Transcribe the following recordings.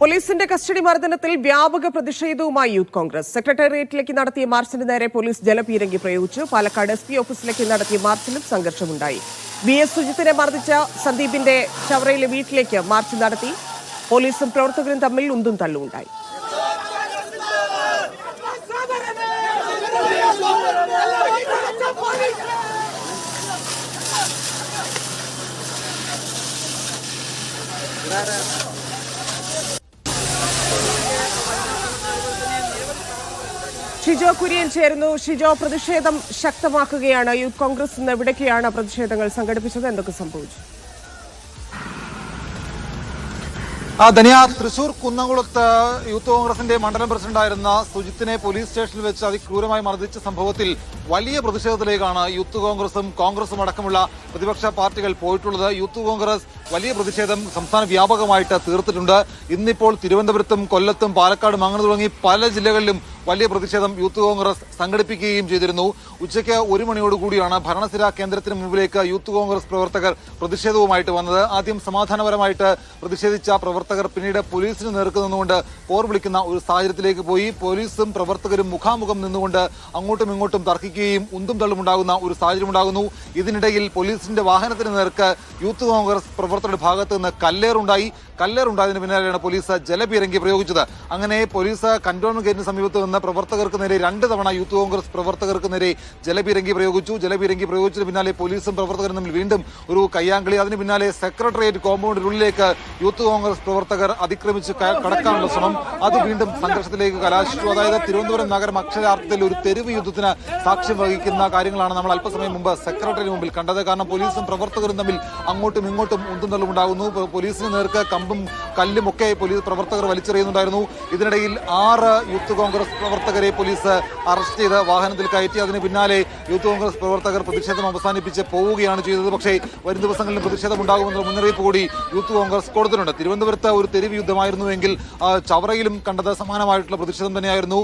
പോലീസിന്റെ കസ്റ്റഡി മർദ്ദനത്തിൽ വ്യാപക പ്രതിഷേധവുമായി യൂത്ത് കോൺഗ്രസ്. സെക്രട്ടേറിയറ്റിലേക്ക് നടത്തിയ മാർച്ചിന് നേരെ പോലീസ് ജലപീരങ്കി പ്രയോഗിച്ചു. പാലക്കാട് എസ് പി ഓഫീസിലേക്ക് നടത്തിയ മാർച്ചിലും സംഘർഷമുണ്ടായി. വി എസ് സുജിത്തിനെ മർദ്ദിച്ച സന്ദീപിന്റെ ചവറയിലെ വീട്ടിലേക്ക് മാർച്ച് നടത്തി. പോലീസും പ്രവർത്തകരും തമ്മിൽ ഉന്തും തള്ളുമുണ്ടായി ഷിജോ കുര്യൻ ചേരുന്നു. ഷിജോ പ്രതിഷേധം ശക്തമാക്കുകയാണ്. യൂത്ത് കോൺഗ്രസ് ഇന്ന് എവിടേക്കാണ് പ്രതിഷേധങ്ങൾ സംഘടിപ്പിച്ചത്? എന്തൊക്കെ സംഭവിച്ചു? ധനിയ തൃശൂർ കുന്നംകുളത്ത് യൂത്ത് കോൺഗ്രസിന്റെ മണ്ഡലം പ്രസിഡന്റായിരുന്ന സുജിത്തിനെ പോലീസ് സ്റ്റേഷനിൽ വെച്ച് അതിക്രൂരമായി മർദ്ദിച്ച സംഭവത്തിൽ വലിയ പ്രതിഷേധത്തിലേക്കാണ് യൂത്ത് കോൺഗ്രസും കോൺഗ്രസും അടക്കമുള്ള പ്രതിപക്ഷ പാർട്ടികൾ പോയിട്ടുള്ളത്. യൂത്ത് കോൺഗ്രസ് വലിയ പ്രതിഷേധം സംസ്ഥാന വ്യാപകമായിട്ട് തീർത്തിട്ടുണ്ട്. ഇന്നിപ്പോൾ തിരുവനന്തപുരത്തും കൊല്ലത്തും പാലക്കാടും അങ്ങനെ തുടങ്ങി പല ജില്ലകളിലും വലിയ പ്രതിഷേധം യൂത്ത് കോൺഗ്രസ് സംഘടിപ്പിക്കുകയും ചെയ്തിരുന്നു. ഉച്ചയ്ക്ക് ഒരു മണിയോടുകൂടിയാണ് ഭരണസിര കേന്ദ്രത്തിന് മുമ്പിലേക്ക് യൂത്ത് കോൺഗ്രസ് പ്രവർത്തകർ പ്രതിഷേധവുമായിട്ട് വന്നത്. ആദ്യം സമാധാനപരമായിട്ട് പ്രതിഷേധിച്ച പ്രവർത്തകർ പിന്നീട് പോലീസിന് നേർക്ക് നിന്നുകൊണ്ട് പോർ വിളിക്കുന്ന ഒരു സാഹചര്യത്തിലേക്ക് പോയി. പോലീസും പ്രവർത്തകരും മുഖാമുഖം നിന്നുകൊണ്ട് അങ്ങോട്ടും ഇങ്ങോട്ടും തർക്കിക്കുകയും ഉന്തും തള്ളുമുണ്ടാകുന്ന ഒരു സാഹചര്യം ഉണ്ടാകുന്നു. ഇതിനിടയിൽ പോലീസിന്റെ വാഹനത്തിന് നേർക്ക് യൂത്ത് കോൺഗ്രസ് പ്രവർത്തകരുടെ ഭാഗത്ത് നിന്ന് കല്ലേറുണ്ടായി കല്ലേറുണ്ടായതിന് പിന്നാലെയാണ് പോലീസ് ജലപീരങ്കി പ്രയോഗിച്ചത്. അങ്ങനെ പോലീസ് കന്റോൺമെന്റ് ഗേറ്റിന് സമീപത്ത് നിന്ന് പ്രവർത്തകർക്ക് നേരെ രണ്ട് തവണ യൂത്ത് കോൺഗ്രസ് പ്രവർത്തകർക്ക് നേരെ ജലപീരങ്കി പ്രയോഗിച്ചു. ജലപീരങ്കി പ്രയോഗിച്ചതിന് പിന്നാലെ പോലീസും പ്രവർത്തകരും തമ്മിൽ വീണ്ടും ഒരു കയ്യാങ്കളി. അതിന് പിന്നാലെ സെക്രട്ടേറിയറ്റ് കോമ്പൗണ്ടിനുള്ളിലേക്ക് യൂത്ത് കോൺഗ്രസ് പ്രവർത്തകർ അതിക്രമിച്ച് കടക്കാനുള്ള ശ്രമം. അത് വീണ്ടും സംഘർഷത്തിലേക്ക് കലാശിച്ചു. അതായത് തിരുവനന്തപുരം നഗരം അക്ഷരാർത്ഥത്തിൽ ഒരു തെരുവ് യുദ്ധത്തിന് സാക്ഷ്യം വഹിക്കുന്ന കാര്യങ്ങളാണ് നമ്മൾ അല്പസമയം മുമ്പ് സെക്രട്ടറി മുമ്പിൽ കണ്ടത്. കാരണം പോലീസും പ്രവർത്തകരും തമ്മിൽ അങ്ങോട്ടും ഇങ്ങോട്ടും ഉണ്ടാകുന്നു. പോലീസിന് നേർക്ക് കമ്പും കല്ലും ഒക്കെ പോലീസ് പ്രവർത്തകർ വലിച്ചെറിയുന്നുണ്ടായിരുന്നു. ഇതിനിടയിൽ ആറ് യൂത്ത് കോൺഗ്രസ് പ്രവർത്തകരെ പോലീസ് അറസ്റ്റ് ചെയ്ത് വാഹനത്തിൽ കയറ്റി. അതിന് പിന്നാലെ യൂത്ത് കോൺഗ്രസ് പ്രവർത്തകർ പ്രതിഷേധം അവസാനിപ്പിച്ച് പോവുകയാണ് ചെയ്തത്. പക്ഷേ വരും ദിവസങ്ങളിൽ പ്രതിഷേധം ഉണ്ടാകുമെന്നുള്ള മുന്നറിയിപ്പ് കൂടി യൂത്ത് കോൺഗ്രസ് കൊടുത്തിട്ടുണ്ട്. തിരുവനന്തപുരത്ത് ഒരു തെരുവ് യുദ്ധമായിരുന്നുവെങ്കിൽ ചവറയിലും കണ്ടത് സമാനമായിട്ടുള്ള പ്രതിഷേധം തന്നെയായിരുന്നു.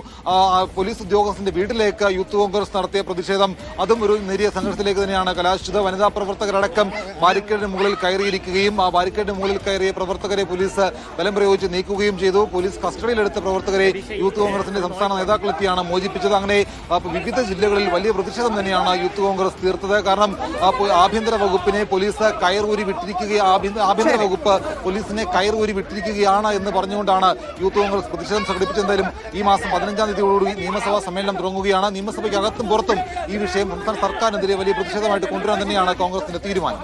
പോലീസ് ഉദ്യോഗസ്ഥന്റെ വീട്ടിലേക്ക് യൂത്ത് കോൺഗ്രസ് നടത്തിയ പ്രതിഷേധം അതും ഒരു നേരിയ സംഘർഷത്തിലേക്ക് തന്നെയാണ്. കലാശിച്ചത് വനിതാ പ്രവർത്തകരടക്കം ബാരിക്കേഡിന് മുകളിൽ കയറിയിരിക്കുകയും ആ ബാരിക്കേഡിന് മുകളിൽ കയറിയ പ്രവർത്തകരെ പോലീസ് ബലം പ്രയോഗിച്ച് നീക്കുകയും ചെയ്തു. പോലീസ് കസ്റ്റഡിയിലെടുത്ത പ്രവർത്തകരെ യൂത്ത് കോൺഗ്രസിന്റെ സംസ്ഥാന നേതാക്കളെത്തിയാണ് മോചിപ്പിച്ചത്. അങ്ങനെ വിവിധ ജില്ലകളിൽ വലിയ പ്രതിഷേധം തന്നെയാണ് യൂത്ത് കോൺഗ്രസ് തീർത്തത്. കാരണം ആഭ്യന്തര വകുപ്പിനെ പോലീസ് കയറൂരി വിട്ടിരിക്കുക ആഭ്യന്തര വകുപ്പ് പോലീസിനെ കയറൂരി വിട്ടിരിക്കുകയാണ് എന്ന് പറഞ്ഞുകൊണ്ടാണ് യൂത്ത് കോൺഗ്രസ് പ്രതിഷേധം സംഘടിപ്പിച്ചെന്തായാലും ഈ മാസം പതിനഞ്ചാം തീയതിയോടുകൂടി നിയമസഭാ സമ്മേളനം തുടങ്ങുകയാണ്. നിയമസഭയ്ക്ക് അകത്തും പുറത്തും ഈ വിഷയം സംസ്ഥാന സർക്കാരിനെതിരെ വലിയ പ്രതിഷേധമായിട്ട് കൊണ്ടുവരാൻ തന്നെയാണ് കോൺഗ്രസിന്റെ തീരുമാനം.